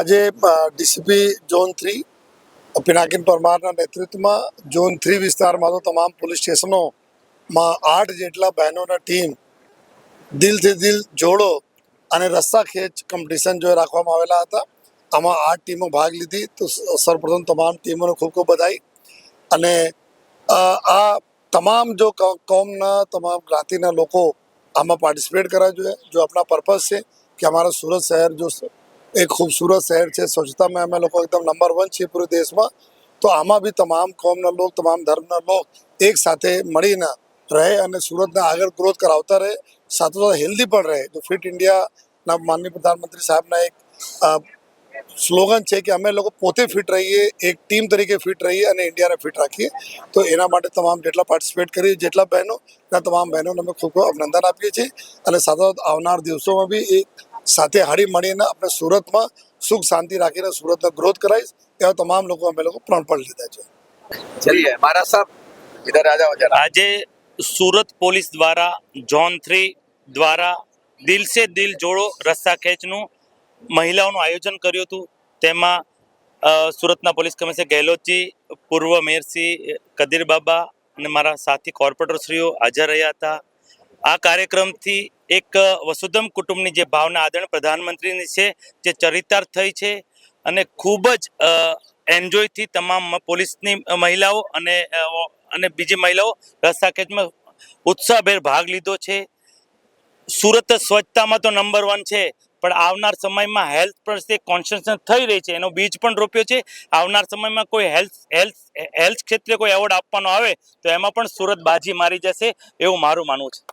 આજે DCP zone three Pinakin પરમારના નેતૃત્વમાં ઝોન થ્રી વિસ્તારમાં તો તમામ પોલીસ સ્ટેશનોમાં આઠ જેટલા બહેનોના ટીમ દિલથી દિલ જોડો અને રસ્તા ખેંચ કોમ્પિટિશન જો રાખવામાં આવેલા હતા. આમાં આઠ ટીમો ભાગ લીધી. તો સૌપ્રથમ તમામ ટીમોને ખૂબ ખૂબ બધાઈ અને આ તમામ જો કોમના તમામ જ્ઞાતિના લોકો આમાં પાર્ટિસિપેટ કરવા જોઈએ, જો આપણા પર્પઝ છે કે અમારા સુરત શહેર જો એક ખૂબસૂરત શહેર છે. સ્વચ્છતામાં અમે લોકો એકદમ નંબર વન છીએ પૂરે દેશમાં. તો આમાં બી તમામ કોમના લોકો, તમામ ધર્મના લોક એક સાથે મળીને રહે અને સુરતને આગળ ગ્રોથ કરાવતા રહે. સાથે સાથે હેલ્ધી પણ રહે. તો ફિટ ઇન્ડિયાના માનનીય પ્રધાનમંત્રી સાહેબના એક સ્લોગન છે કે અમે લોકો પોતે ફિટ રહીએ, એક ટીમ તરીકે ફિટ રહીએ અને ઇન્ડિયાને ફિટ રાખીએ. તો એના માટે તમામ જેટલા પાર્ટિસિપેટ કરીએ, જેટલા બહેનો તમામ બહેનોને અમે ખૂબ ખૂબ અભિનંદન આપીએ છીએ. અને સાથે સાથે આવનાર દિવસોમાં બી એક સાથે હળી મળીને આપણે સુરતમાં સુખ શાંતિ રાખીને સુરતનો ગ્રોથ કરાવીશ. એવા તમામ લોકો અમે લોકો પ્રણ પણ લીધા છે. ચલીએ. મહારાજ સાહેબ આજે સુરત પોલીસ દ્વારા ઝોન થ્રી દ્વારા દિલ સે દિલ જોડો રસ્તા ખેંચનું મહિલાઓનું આયોજન કર્યું હતું. તેમાં સુરતના પોલીસ કમિશનર ગેહલોતજી પૂર્વ મેયરશ્રી કદીર બાબા અને મારા સાથી કોર્પોરેટરશ્રીઓ હાજર રહ્યા હતા. આ કાર્યક્રમથી એક વસુધમ કુટુંબની જે ભાવના આદરણ પ્રધાનમંત્રીની છે, જે ચરિતાર્થ થઈ છે અને ખૂબ જ એન્જોયથી તમામ પોલીસની મહિલાઓ અને અને બીજી મહિલાઓ રસ્તા ખેંચમાં ઉત્સાહભેર ભાગ લીધો છે. સુરત સ્વચ્છતામાં તો નંબર વન છે, પણ આવનાર સમયમાં હેલ્થ પ્રત્યે કોન્શિયસનેસ થઈ રહી છે, એનો બીજ પણ રોપ્યો છે. આવનાર સમયમાં કોઈ હેલ્થ હેલ્થ હેલ્થ ક્ષેત્રે કોઈ એવોર્ડ આપવાનો આવે, તો એમાં પણ સુરત બાજી મારી જશે એવું મારું માનવું છે.